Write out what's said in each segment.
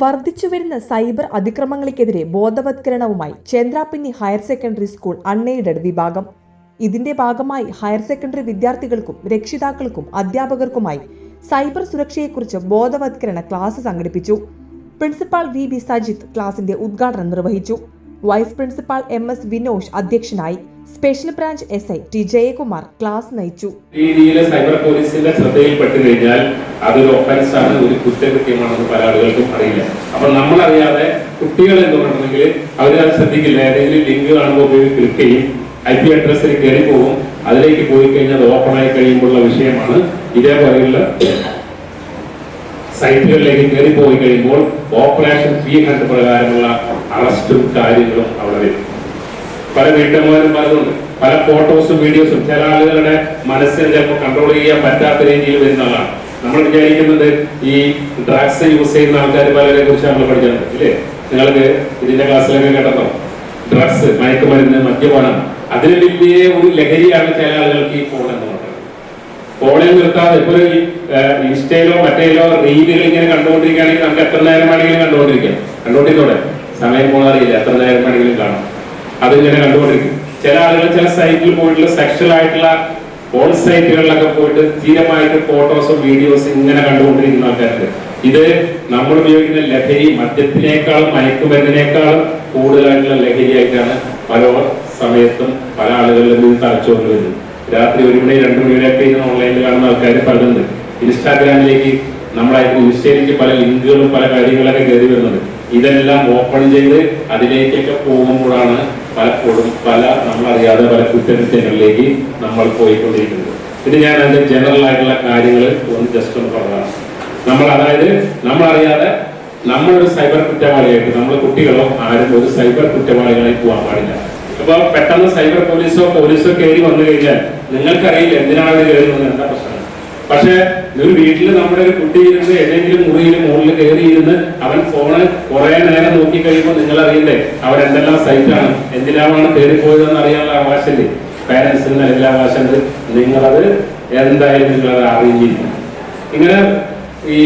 വർദ്ധിച്ചുവരുന്ന സൈബർ അതിക്രമങ്ങൾക്കെതിരെ ബോധവത്കരണവുമായി Chendrappinni higher secondary school unaided വിഭാഗം. ഇതിന്റെ ഭാഗമായി ഹയർ സെക്കൻഡറി വിദ്യാർത്ഥികൾക്കും രക്ഷിതാക്കൾക്കും അധ്യാപകർക്കുമായി സൈബർ സുരക്ഷയെക്കുറിച്ച് ബോധവത്കരണ ക്ലാസ് സംഘടിപ്പിച്ചു. Principal V. ബി സജിത്ത് ക്ലാസിന്റെ ഉദ്ഘാടനം നിർവഹിച്ചു. Vice principal M S Vinosh അധ്യക്ഷനായി special branch S I T Jayakumar class നയിച്ചു. രീതിയിൽ സൈബർ പോലീസിന്റെ ശ്രദ്ധയിൽപ്പെട്ട് കഴിഞ്ഞാൽ അതൊരു ഒഫൻസ് ആണ് ഒരു കുറ്റകൃത്യമാണെന്ന് പല ആളുകൾക്കും അറിയില്ല. അപ്പൊ നമ്മൾ അറിയാതെ കുട്ടികൾ എന്ന് പറഞ്ഞിട്ടുണ്ടെങ്കിൽ അവർ അത് ശ്രദ്ധിക്കില്ല. ഏതെങ്കിലും ലിങ്ക് കാണുമ്പോൾ പോയി ക്ലിക്ക് ചെയ്യും. ഐ പി അഡ്രസ്സിൽ കയറി പോകും അതിലേക്ക് പോയി കഴിഞ്ഞാൽ അത് ഓപ്പൺ ആയി കഴിയുമ്പോഴുള്ള വിഷയമാണ്. ഇതേപോലെയുള്ള സൈറ്റുകളിലേക്ക് കയറി പോയി കഴിയുമ്പോൾ ഓപ്പറേഷൻ ഫീ കണ്ട് പ്രകാരമുള്ള അറസ്റ്റും കാര്യങ്ങളും അവിടെ വരും. പല വീട്ടമ്മമാരും പലതുണ്ട്. പല ഫോട്ടോസും വീഡിയോസും ചില ആളുകളുടെ മനസ്സിനെ ചിലപ്പോൾ കൺട്രോൾ ചെയ്യാൻ പറ്റാത്ത രീതിയിൽ വരുന്നതാണ് നമ്മൾ വിചാരിക്കുന്നത് ഈ ഡ്രഗ്സ് യൂസ് ചെയ്യുന്ന ആൾക്കാർ പലരെ കുറിച്ച് നമ്മൾ പഠിക്കുന്നുണ്ട് ഇല്ലേ? നിങ്ങൾക്ക് ഇതിന്റെ ക്ലാസ്സിലൊക്കെ കേട്ടോ ഡ്രഗ്സ് മയക്കുമരുന്ന് മദ്യപാനം. അതിന് വലിയ ഒരു ലഹരിയാണ് ചില ആളുകൾക്ക് ഈ ഫോൺ എന്ന് ഫോണിൽ നിർത്താതെ ഇപ്പൊ ഒരു ഏഹ്, ഇൻസ്റ്റയിലോ മറ്റേലോ റീലുകൾ ഇങ്ങനെ കണ്ടുകൊണ്ടിരിക്കുകയാണെങ്കിൽ നമുക്ക് എത്ര നേരം വേണമെങ്കിലും കണ്ടുകൊണ്ടിരിക്കാം. കണ്ടുകൊണ്ടിരുന്നോടെ സമയം പോകാറില്ല എത്ര നേരം വേണമെങ്കിലും കാണാം. അതിങ്ങനെ കണ്ടുകൊണ്ടിരിക്കും. ചില ആളുകൾ ചില സൈറ്റിൽ പോയിട്ടുള്ള സെക്ഷൽ ആയിട്ടുള്ള ഓൺ സൈറ്റുകളിലൊക്കെ പോയിട്ട് സ്ഥിരമായിട്ട് ഫോട്ടോസും വീഡിയോസും ഇങ്ങനെ കണ്ടുകൊണ്ടിരിക്കുന്ന ആൾക്കാരുണ്ട്. ഇത് നമ്മൾ ഉപയോഗിക്കുന്ന ലഹരി മദ്യത്തിനേക്കാളും മയക്കുമരുന്നിനേക്കാളും കൂടുതലായിട്ടുള്ള ലഹരിയായിട്ടാണ് പല സമയത്തും പല ആളുകളിലും തലച്ചുകൊണ്ട് വരുന്നത്. രാത്രി ഒരു മണി രണ്ടു മണിവരെയൊക്കെ ഇന്ന് ഓൺലൈനിൽ കാണുന്ന ആൾക്കാർ പലതുണ്ട്. ഇൻസ്റ്റാഗ്രാമിലേക്ക് നമ്മളായിട്ട് ഇൻസ്റ്റയിലേക്ക് പല ലിങ്കുകളും പല കാര്യങ്ങളൊക്കെ കയറി വരുന്നത് ഇതെല്ലാം ഓപ്പൺ ചെയ്ത് അതിലേക്കൊക്കെ പോകുമ്പോഴാണ് പലപ്പോഴും പല നമ്മളറിയാതെ പല കുറ്റകൃത്യങ്ങളിലേക്ക് നമ്മൾ പോയിക്കൊണ്ടിരിക്കുന്നത്. ഇത് ഞാൻ അതിന്റെ ജനറൽ ആയിട്ടുള്ള കാര്യങ്ങൾ ഒന്ന് ജസ്റ്റ് ഒന്ന് പറഞ്ഞതാണ്. നമ്മൾ അതായത് നമ്മളറിയാതെ നമ്മളൊരു സൈബർ കുറ്റവാളിയായിട്ട് നമ്മൾ കുട്ടികളോ ആരും ഒരു സൈബർ കുറ്റവാളികളായി പോകാൻ പാടില്ല. അപ്പൊ പെട്ടെന്ന് സൈബർ പോലീസോ പോലീസോ കയറി വന്നു കഴിഞ്ഞാൽ നിങ്ങൾക്കറിയില്ല എന്തിനാണ് അവർ കയറി വന്നത്? എന്താ പ്രശ്നം? പക്ഷെ ഒരു വീട്ടിൽ നമ്മുടെ ഒരു കുട്ടി ഇരുന്ന് ഏതെങ്കിലും മുറിയിൽ മുകളിൽ കയറിയിരുന്ന് അവൻ ഫോണ് കുറെ നേരം നോക്കി കഴിയുമ്പോൾ നിങ്ങൾ അറിയില്ലേ അവൻ എന്തെല്ലാം സൈറ്റാണ് എന്തിനാണ് കയറിപ്പോയതെന്ന് അറിയാനുള്ള അവകാശമില്ലേ? പാരന്റ്സിന് നല്ല അവകാശമുണ്ട്. നിങ്ങളത് എന്തായാലും നിങ്ങളത് അറിയില്ല ഇങ്ങനെ ഈ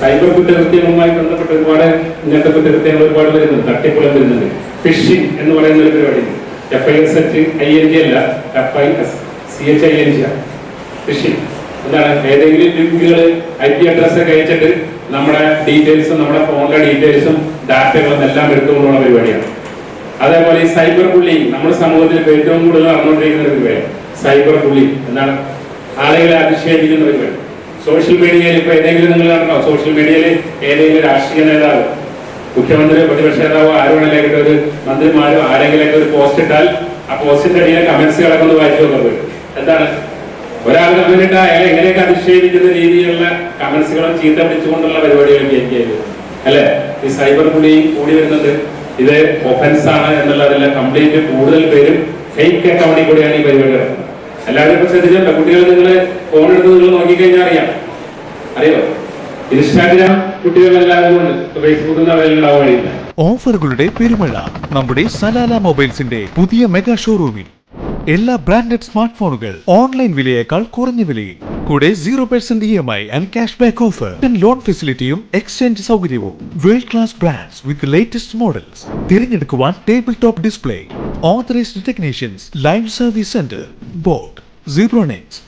സൈബർ കുറ്റകൃത്യങ്ങളുമായി ബന്ധപ്പെട്ട് ഒരുപാട് ഇങ്ങനത്തെ കുറ്റകൃത്യങ്ങൾ ഒരുപാട് വരുന്നുണ്ട്. തട്ടിപ്പുളം വരുന്നുണ്ട്. ഫിഷിംഗ് എന്ന് പറയുന്ന ഒരു പരിപാടി F I S H I N G അല്ല. F I S C H I N G phishing എന്താണ്? ഏതെങ്കിലും ലിങ്കുകൾ ഐ പി അഡ്രസ് ഒക്കെ അയച്ചിട്ട് നമ്മുടെ ഡീറ്റെയിൽസും നമ്മുടെ ഫോണിലെ ഡീറ്റെയിൽസും ഡാറ്റകളും എല്ലാം എടുത്തുകൊണ്ടുള്ള പരിപാടിയാണ്. അതേപോലെ ഈ സൈബർ ബുള്ളിങ് നമ്മുടെ സമൂഹത്തിൽ ഏറ്റവും കൂടുതൽ നടന്നുകൊണ്ടിരിക്കുന്ന ഒരു പേര് സൈബർ ബുള്ളിങ് എന്താണ്? ആളുകളെ അധിക്ഷേപിക്കുന്ന പരിപാടി. സോഷ്യൽ മീഡിയയിൽ ഇപ്പൊ ഏതെങ്കിലും നിങ്ങൾ സോഷ്യൽ മീഡിയയിൽ ഏതെങ്കിലും രാഷ്ട്രീയ നേതാവ് മുഖ്യമന്ത്രി പ്രതിപക്ഷ നേതാവോ ആരോണെങ്കിലും ഒരു മന്ത്രിമാരോ ആരെങ്കിലും ഒരു പോസ്റ്റ് ഇട്ടാൽ ആ പോസ്റ്റിന്റെ അടിയിലെ കമന്റ്സ് കിടക്കുന്നത് വായിച്ചു നോക്കുന്നത് എന്താണ്? ഒരാൾ കമന്റ് ഇട്ടാൽ അയാൾ എങ്ങനെയൊക്കെ അധിക്ഷേപിക്കുന്ന രീതിയിലുള്ള കമന്റ്സുകളും ചീത്ത പിടിച്ചുകൊണ്ടുള്ള പരിപാടികളും എനിക്ക് അല്ലെ? ഈ സൈബർ ബുള്ളിങ് കൂടി വരുന്നത് ഇത് ഒഫൻസ് ആണ് എന്നുള്ളതല്ല. കംപ്ലീറ്റ് കൂടുതൽ പേരും ഫേക്ക് അക്കൗണ്ടിൽ കൂടിയാണ് ഈ പരിപാടി എല്ലാവരും ഇപ്പൊ ശ്രദ്ധിച്ചിട്ടുണ്ട് കുട്ടികൾ നിങ്ങൾ ഫോൺ എടുത്ത് നിങ്ങൾ നോക്കിക്കഴിഞ്ഞാൽ അറിയാം. അറിയോ? ഇൻസ്റ്റാഗ്രാം കുട്ടികളെല്ലാവരും ഫേസ്ബുക്കിൽ അവൈലബിൾ ഓഫറുകളുടെ പെരുമഴ നമ്മുടെ സലാല മൊബൈൽസിന്റെ പുതിയ മെഗാ ഷോറൂമിൽ. എല്ലാ ബ്രാൻഡഡ് സ്മാർട്ട് ഫോണുകൾ ഓൺലൈൻ വിലയേക്കാൾ കുറഞ്ഞ വിലയിൽ. കൂടെ zero percent E M I and cash back offer loan ഫെസിലിറ്റിയും exchange സൗകര്യവും. World class brands with latest models തിരഞ്ഞെടുക്കുവാൻ table top display authorised technicians live service centre boat Zebronics